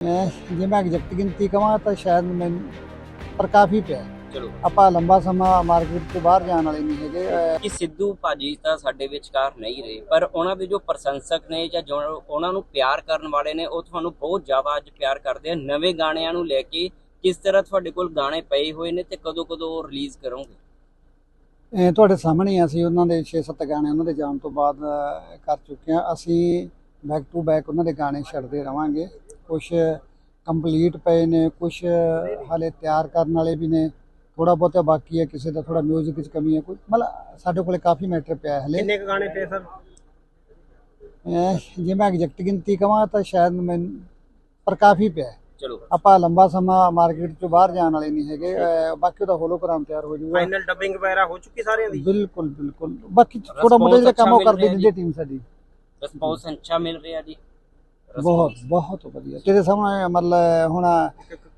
ਮੈਂ ਜੇ ਮੈਂ ਐਗਜ਼ੈਕਟ ਗਿਣਤੀ ਕਵਾਂ ਤਾਂ ਸ਼ਾਇਦ ਮੈਨੂੰ ਪਰ ਕਾਫੀ ਪਿਆ ਚਲੋ। ਆਪਾਂ ਲੰਬਾ ਸਮਾਂ ਮਾਰਕੀਟ ਤੋਂ ਬਾਹਰ ਜਾਣ ਵਾਲੇ ਨਹੀਂ ਹੈਗੇ। ਕਿ ਸਿੱਧੂ ਭਾਜੀ ਤਾਂ ਸਾਡੇ ਵਿਚਕਾਰ ਨਹੀਂ ਰਹੇ ਪਰ ਉਹਨਾਂ ਦੇ ਜੋ ਪ੍ਰਸ਼ੰਸਕ ਨੇ ਜਾਂ ਜੋ ਉਹਨਾਂ ਨੂੰ ਪਿਆਰ ਕਰਨ ਵਾਲੇ ਨੇ ਉਹ ਤੁਹਾਨੂੰ ਬਹੁਤ ਜ਼ਿਆਦਾ ਅੱਜ ਪਿਆਰ ਕਰਦੇ ਆ। ਨਵੇਂ ਗਾਣਿਆਂ ਨੂੰ ਲੈ ਕੇ ਕਿਸ ਤਰ੍ਹਾਂ ਤੁਹਾਡੇ ਕੋਲ ਗਾਣੇ ਪਏ ਹੋਏ ਨੇ ਤੇ ਕਦੋਂ ਕਦੋਂ ਰਿਲੀਜ਼ ਕਰੋਗੇ? ਤੁਹਾਡੇ ਸਾਹਮਣੇ ਅਸੀਂ ਉਹਨਾਂ ਦੇ 6-7 ਗਾਣੇ ਉਹਨਾਂ ਦੇ ਜਾਣ ਤੋਂ ਬਾਅਦ ਕਰ ਚੁੱਕੇ ਹਾਂ ਅਸੀਂ ਬੈਕ ਟੂ ਬੈਕ ਉਹਨਾਂ ਦੇ ਗਾਣੇ ਛੱਡਦੇ ਰਵਾਂਗੇ। ਕੁਝ ਕੰਪਲੀਟ ਪਏ ਨੇ ਕੁਝ ਹਾਲੇ ਤਿਆਰ ਕਰਨ ਵਾਲੇ ਵੀ ਨੇ ਥੋੜਾ ਬਹੁਤਾ ਬਾਕੀ ਹੈ ਕਿਸੇ ਦਾ ਥੋੜਾ 뮤직 ਵਿੱਚ ਕਮੀ ਹੈ ਕੋਈ ਮਤਲਬ ਸਾਡੇ ਕੋਲੇ ਕਾਫੀ ਮੈਟਰ ਪਿਆ ਹੈ ਹਲੇ। ਕਿੰਨੇ ਗਾਣੇ ਪਏ ਸਰ? ਜੇ ਮੈਂ ਐਗਜ਼ੈਕਟ ਗਿਣਤੀ ਕਵਾਂ ਤਾਂ ਸ਼ਾਇਦ ਮੈਨੂੰ ਪਰ ਕਾਫੀ ਪਿਆ। ਚਲੋ। ਆਪਾਂ ਲੰਬਾ ਸਮਾਂ ਮਾਰਕੀਟ ਤੋਂ ਬਾਹਰ ਜਾਣ ਵਾਲੇ ਨਹੀਂ ਹੈਗੇ ਬਾਕੀ ਉਹਦਾ ਹੋਲੋਗ੍ਰਾਮ ਤਿਆਰ ਹੋ ਜਾਊਗਾ। ਫਾਈਨਲ ਡਬਿੰਗ ਵਗੈਰਾ ਹੋ ਚੁੱਕੀ ਸਾਰਿਆਂ ਦੀ? ਬਿਲਕੁਲ ਬਿਲਕੁਲ। ਬਾਕੀ ਥੋੜਾ ਮੋਟਾ ਜਿਹੜਾ ਕੰਮ ਉਹ ਕਰਦੇ ਜਿੱਦੇ ਟੀਮ ਸਾਡੀ। ਰਿਸਪੌਂਸ ਅੱਛਾ ਮਿਲ ਰਿਹਾ ਜੀ। ਬਹੁਤ ਬਹੁਤ ਵਧੀਆ। ਤੇਰੇ ਸਾਹਮਣੇ ਮਤਲਬ ਹੁਣ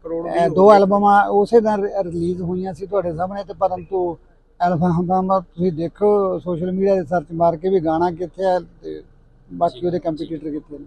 ਕਰੋੜ ਦੋ ਐਲਬਮਾਂ ਉਸੇ ਦਿਨ ਰਿਲੀਜ਼ ਹੋਈਆਂ ਸੀ ਤੁਹਾਡੇ ਸਾਹਮਣੇ ਤੇ ਪਰੰਤੂ ਐਲਬਮ ਤੁਸੀਂ ਦੇਖੋ ਸੋਸ਼ਲ ਮੀਡੀਆ ਤੇ ਸਰਚ ਮਾਰ ਕੇ ਵੀ ਗਾਣਾ ਕਿੱਥੇ ਹੈ ਤੇ ਬਾਕੀ ਉਹਦੇ ਕੰਪੀਟੀਟਰ ਕਿੱਥੇ ਨੇ?